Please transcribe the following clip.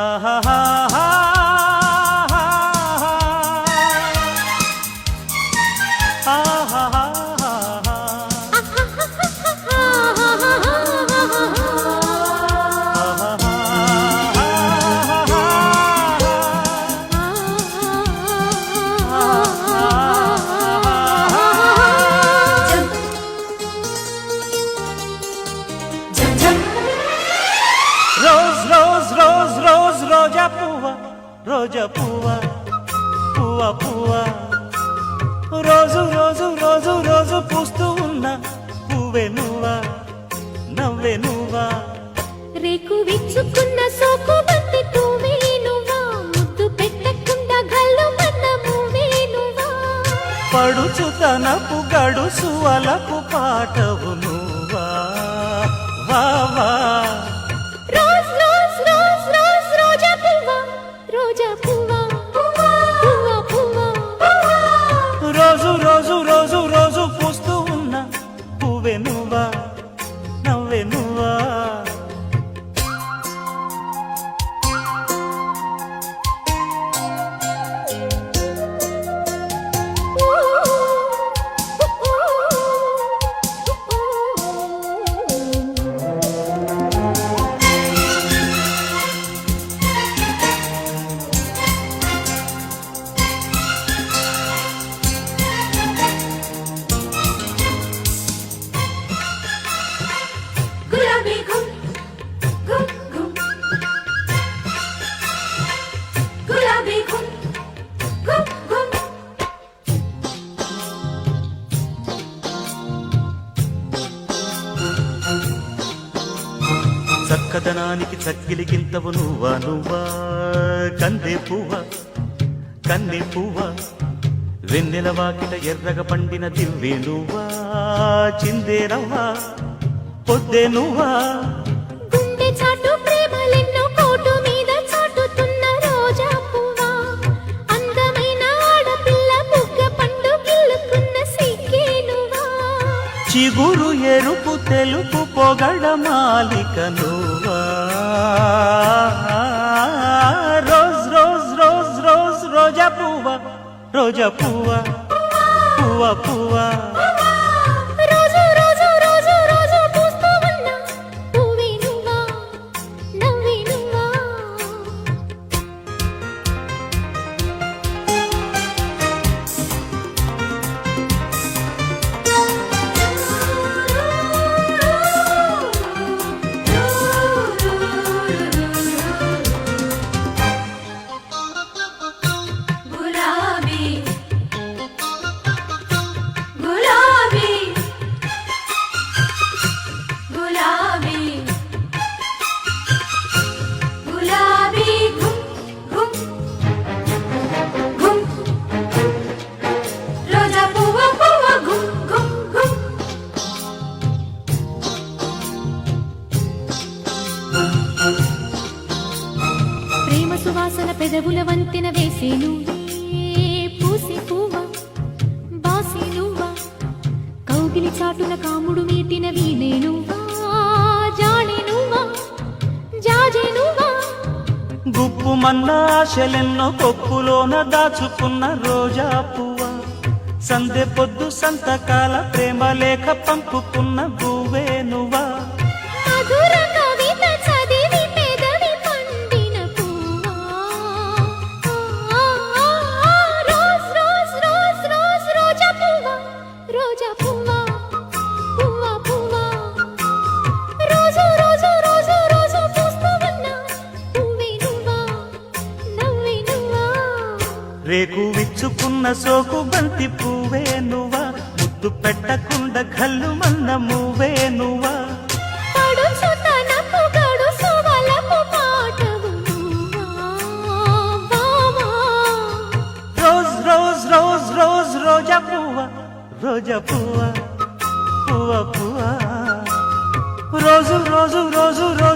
ha ha ha రోజా పువ్వ పువ్వ పువ్వ. రోజు రోజు రోజు రోజు పూస్తూ ఉన్న పువ్వే నువ్వా నవ్వే నువ్వా. రేకు విచ్చుకున్న సోకు బంతి పువ్వే నువ్వా ముద్దు పెట్టకుండా గల్లు మన్న మూవే నువ్వా. పడుచు తనపు గడుసు అలకు పాటవు నువ్వా. చక్కదనానికి చక్కిలి గింతవు నువ్వా నువ్వా? కందే పువ్వ కన్నె పువ్వ? వెన్నెల వాకిట ఎర్రగ పండిన దివ్వే నువ్వా? చిందే రవ్వా పొద్దే నువ్వా? గుండె చాటు ప్రేమలెన్నో కోటు మీద చాటుతున్న రోజా పువ్వా? అందమైన ఆడపిల్ల బుగ్గ పండు గిల్లుకున్న సిగ్గే నువ్వా? చిగురు ఎరుపు తెలుపు పొగడ మాలిక నువ్వా రోజ్ రోజ్ రోజ్ రోజ్ రోజా పువ్వ రోజా పువ్వ పువ్వ వాసన పెదవుల వంతెన వేసే నువ్వే పూసి పువ్వ? బాసి నువ్వా? కౌగిలి చాటున కాముడు మీటిన వీణే నువ్వా? జాణి నువ్వా? జాజే నువ్వా? గుప్పు మన్న ఆశలెన్నో కొప్పులోన దాచుకున్న రోజా పువ్వ? సందె పొద్దు సంతకాల ప్రేమ లేఖ పంపుకున్న గువ్వే నువ్వ? రేకు విచ్చుకున్న సోకు బంతి పువ్వే నువ్వా ముద్దు పెట్టకుండా కళ్ళు మన్న మువ్వే నువ్వా రోజ్ రోజ్ రోజ్ రోజ్ రోజా పువ్వ రోజా పువ్వ పువ్వ పువ్వ. రోజు రోజు రోజు రోజు